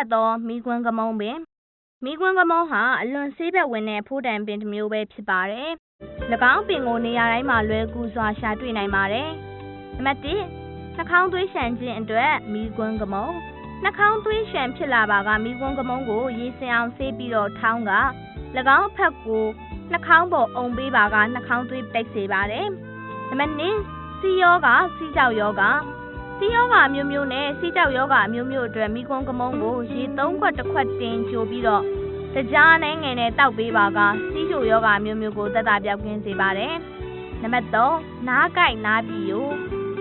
တ်သောမိကွန်းကမုံပင်မိကွန်းကမုံဟာအလွန်ဆေးဘက်ဝင်တဲ့ဖိုးတန်ပင်တစ်မျိုးပဲဖြစ်ပါတယ်။၎င်းပင်ကိုနေရာတိုင်းမှာလွယ်ကူစွာရှာတွေ့နိုင်ပါတယ်။နံပါတ်1နှာခေါင်းသွေးရှမ်းခြင်းအတွက်မိကွန်းကမုံနှာခေါင်းသွေးရှမ်းဖြစ်လာပါကမိကွန်းကမုံကိုရေစင်အောင်ဆေးပြီးတော့ထောင်းက၎င်းအဖက်ကိုနှာခေါင်းပေါ်အုံပေးပါကနှာခေါင်းသွေးပိတ်စေပါတယ်။နံပါတ်2စီယောဂစီကြောက်ယောဂ စီယောဂအမျိုးမျိုးနဲ့စီကြောက်ယောဂအမျိုးမျိုးအတွက်မိကွန်းကမုံကိုရေ3ခွက်တစ်ခွက်တင်ကြိုပြီးတော့တကြားနိုင်ငယ်နဲ့တောက်ပေးပါကစီးချိုယောဂအမျိုးမျိုးကိုသက်သာပြောက်ကင်းစေပါတယ်။နံပါတ်3နားကြိုက်နားပြီးယူ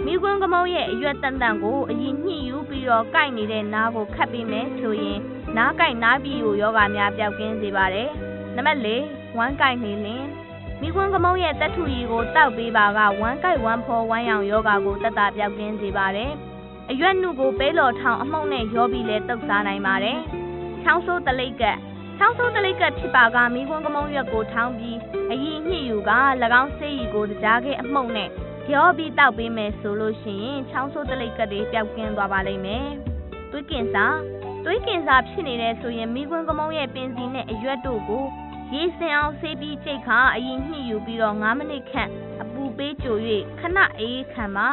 မိကွန်းကမုံရဲ့အရွက်တန်တန်ကိုအရင်ညှိယူပြီးတော့ကြိုက်နေတဲ့နားကိုခတ်ပေးမယ်ဆိုရင်နားကြိုက်နားပြီးယူယောဂများပြောက်ကင်းစေပါတယ်။နံပါတ်4ဝမ်းကြိုက်နေလင် မိခွန်းကမုံရဲ့တက်ထူရီကိုတောက်ပေးပါကဝမ်းကြိုက်ဝမ်းဖော်ဝမ်းရောင်ယောဂါကိုတက်တာပြောက်ကင်းစေပါတယ်။အရွက်နုကိုပဲလော်ထောင်အမှုန့်နဲ့ရောပြီးလဲတုပ်စားနိုင်ပါတယ်။ချောင်းဆိုးတလိပ်ကက်ချောင်းဆိုးတလိပ်ကက်ဖြစ်ပါကမိခွန်းကမုံရွက်ကိုထောင်းပြီးအရင်ညှိယူက၎င်းဆေးရီကိုကြားခဲ့အမှုန့်နဲ့ရောပြီးတောက်ပေးမယ်ဆိုလို့ရှိရင်ချောင်းဆိုးတလိပ်ကက်တွေပျောက်ကင်းသွားပါလိမ့်မယ်။သွေးကင်စာသွေးကင်စာဖြစ်နေတဲ့ဆိုရင်မိခွန်းကမုံရဲ့ပင်စီနဲ့အရွက်တို့ကို ရေစင်အောင်ဆေးပြီးကြိတ်ခါအရင်ညှိယူပြီးတော့9မိနစ်ခန့်အပူပေးကြို၍ခဏအေးခံပါ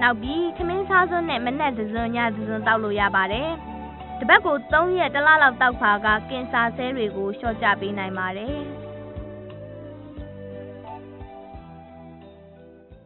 နောက်ပြီးခမင်းစားစွန်းနဲ့မနက်သစွန်းညသစွန်းတောက်လို့ရပါတယ်တပတ်ကို3ရက်တစ်လလောက်တောက်ခါကကင်ဆာဆဲတွေကိုလျှော့ချပေးနိုင်ပါတယ်